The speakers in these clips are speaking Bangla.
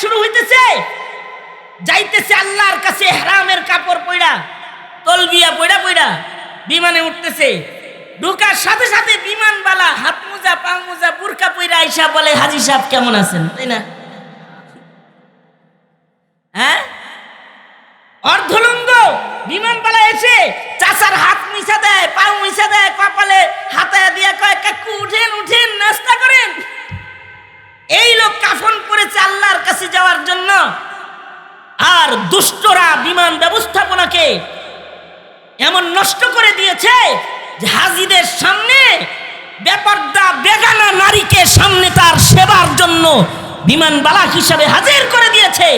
শুরু হইতেছে। যাইতেছে আল্লাহর কাছে হারামের কাপড় পইড়া তলবিয়া পইড়া পইড়া বিমানে উঠতেছে। ঢুকার সাথে সাথে বিমানবালা হাত মোজা, পা মোজা, বুরকা পইরা আইসা বলে, হাজি সাহেব, কেমন আছেন? তাই না? হ্যাঁ? অর্ধলঙ্গ। বিমানবালা এসে চাচার হাত মিশা দেয় পা মিশা দেয়, কপালে হাতায় দিয়া কয়, কাকু আর দুষ্টরা বিমান ব্যবস্থাপনাকে এমন নষ্ট করে দিয়েছে যে হাজিদের সামনে বেপর্দা বেগানা নারীকে সামনে তার সেবার জন্য বিমান বালাক হিসাবে হাজির করে দিয়েছে।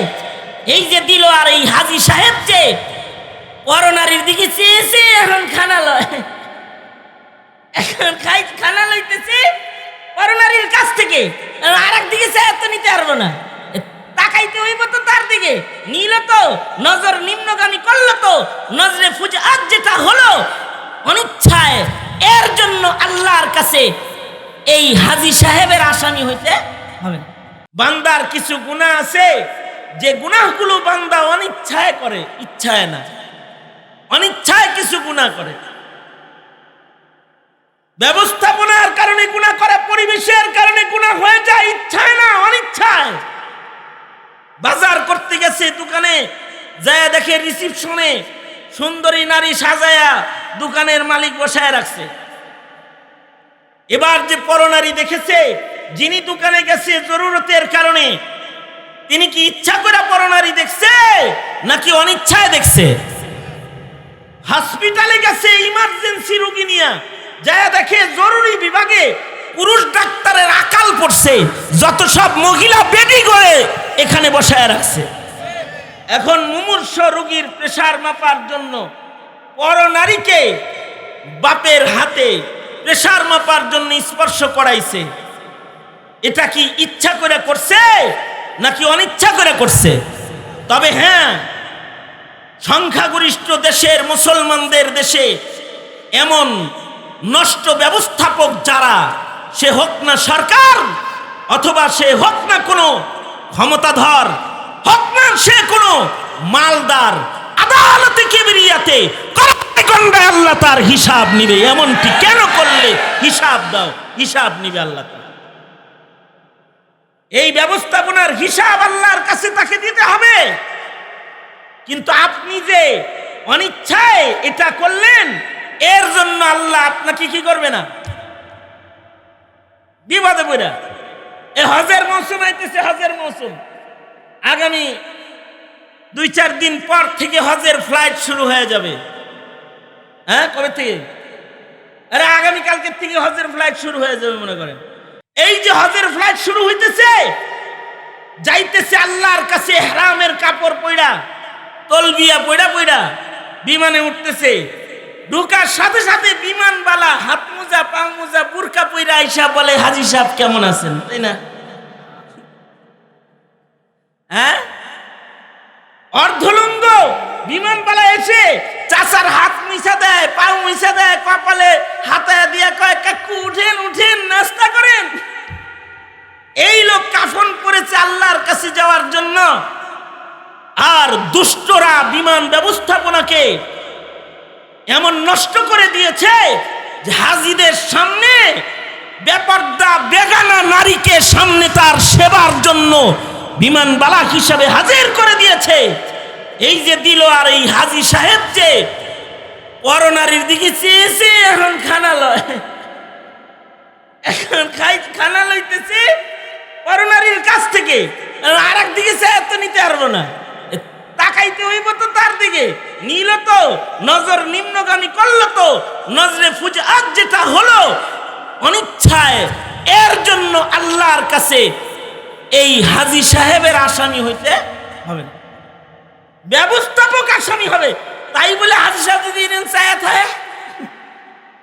এই যে দিল আর এই হাজি সাহেব যে পরনারীর দিকে চেয়েছে এখন খানা লয়। এখন খাই খানা লইতেছে পরনারীর কাছ থেকে। আর একদিকে চেয়ে তো নিতে পারব না এ, তাকাইতে হইব তো তার দিকে নিল তো নজর নিম্নগামী তো নজরে যেটা হলো অনিচ্ছায়, এর জন্য আল্লাহর কাছে এই হাজি সাহেবের আসামি হইতে হবে। বান্দার কিছু গুনাহ আছে, যে গুনাহগুলো বান্দা অনিচ্ছায় করে, ইচ্ছায় না। অনিচ্ছায় কিছু গুনাহ করে। ব্যবস্থাপনার কারণে গুনাহ করে, পরিবেশের কারণে গুনাহ হয়ে যায় ইচ্ছায় না অনিচ্ছায় বাজার করতে গেছে দোকানে, যায় দেখে রিসিপশনে সুন্দরী নারী সাজায়া দোকানের মালিক বসায় রাখছে। এবার যে পরনারী দেখেছে, যিনি দোকানে গেছে জরুরতের কারণে, তিনি কি ইচ্ছা করে পরনারী দেখছে, নাকি অনিচ্ছায় দেখছে? হসপিটালে গেছে ইমার্জেন্সি রোগী নিয়ে, যায় দেখে জরুরি বিভাগে পুরুষ ডাক্তারের আকাল পড়ছে, যত সব মহিলা বেডি করে এখানে বসায় রাখছে। এখন মুমূর্ষ রোগীর প্রেসার মাপার জন্য পরনারীকে বাপের হাতে প্রেসার মাপার জন্য স্পর্শ করাইছে। এটা কি ইচ্ছা করে করছে নাকি অনিচ্ছা করে করছে? তবে হ্যাঁ সংখ্যাগরিষ্ঠ দেশের মুসলমানদের দেশে এমন নষ্ট ব্যবস্থাপক যারা, সে হোক না সরকার অথবা সে হোক না কোনো ক্ষমতাধর হোক না সে কোনো মালদার আদালতে কেবরিয়াতে কড়াই আল্লাহ তার হিসাব নিবে। এমনটি কেন করলে? হিসাব দাও, হিসাব নিবে আল্লাহ এই ব্যবস্থাপনার হিসাব আল্লাহর কাছে তাকে দিতে হবে। কিন্তু আপনি যে অনিচ্ছায় এটা করলেন, এর জন্য আল্লাহ আপনাকে কি করবে না? বিবাদে বইরা এ হজের মৌসুম আইতেছে হজের মৌসুম। আগামী দুই চার দিন পর থেকে হজের ফ্লাইট শুরু হয়ে যাবে। হ্যাঁ কবে থেকে? আরে আগামী কালকের থেকে হজের ফ্লাইট শুরু হয়ে যাবে মনে করেন। এই যে হজের ফ্লাইট শুরু হইতেছে, যাইতেছে আল্লাহর কাছে হারামের কাপড় পইড়া, তলবিয়া পইড়া পইড়া, বিমানে উঠতেছে। ঢুকার সাথে সাথে বিমানবালা হাত মোজা পা মোজা বুরকা পইরা আইসা বলে, হাজি সাহেব কেমন আছেন? তাই না? হ্যাঁ? অর্ধলঙ্গ বিমানবালা এসে চাচার হাত মিশা দেয় পা মিশা দেয়, কপালে হাতায় দিয়া কয়, কাকু, উঠেন উঠেন, নাস্তা করেন। এই লোক কাফন করেছে আল্লাহর কাছে যাওয়ার জন্য। আর দুষ্টরা বিমান ব্যবস্থাপনাকে এমন নষ্ট করে দিয়েছে যে হাজিদের সামনে বেপর্দা, বেগানা নারীকে সামনে তার সেবার জন্য বিমান বালাক হিসাবে হাজির করে দিয়েছে। এই যে দিল আর এই হাজি সাহেব যে পরনারীর দিকে চেয়েছে এখন খানা লয়। এখন খাই খানা লইতেছে পরনারীর কাছ থেকে। আর একদিকে চেয়ে তো নিতে পারব না। তাকাইতে হইব তো তার দিকে। নিল তো, নজর নিম্নগামী করল তো, নজরে ফুজে আজ যেটা হলো, অনিচ্ছায় এর জন্য আল্লাহর কাছে এই হাজি সাহেবের আসামি হইতে হবে। ব্যবস্থাপক আসামি হবে। তাই বলে হাজি সাহেব যদি চায়া থাকে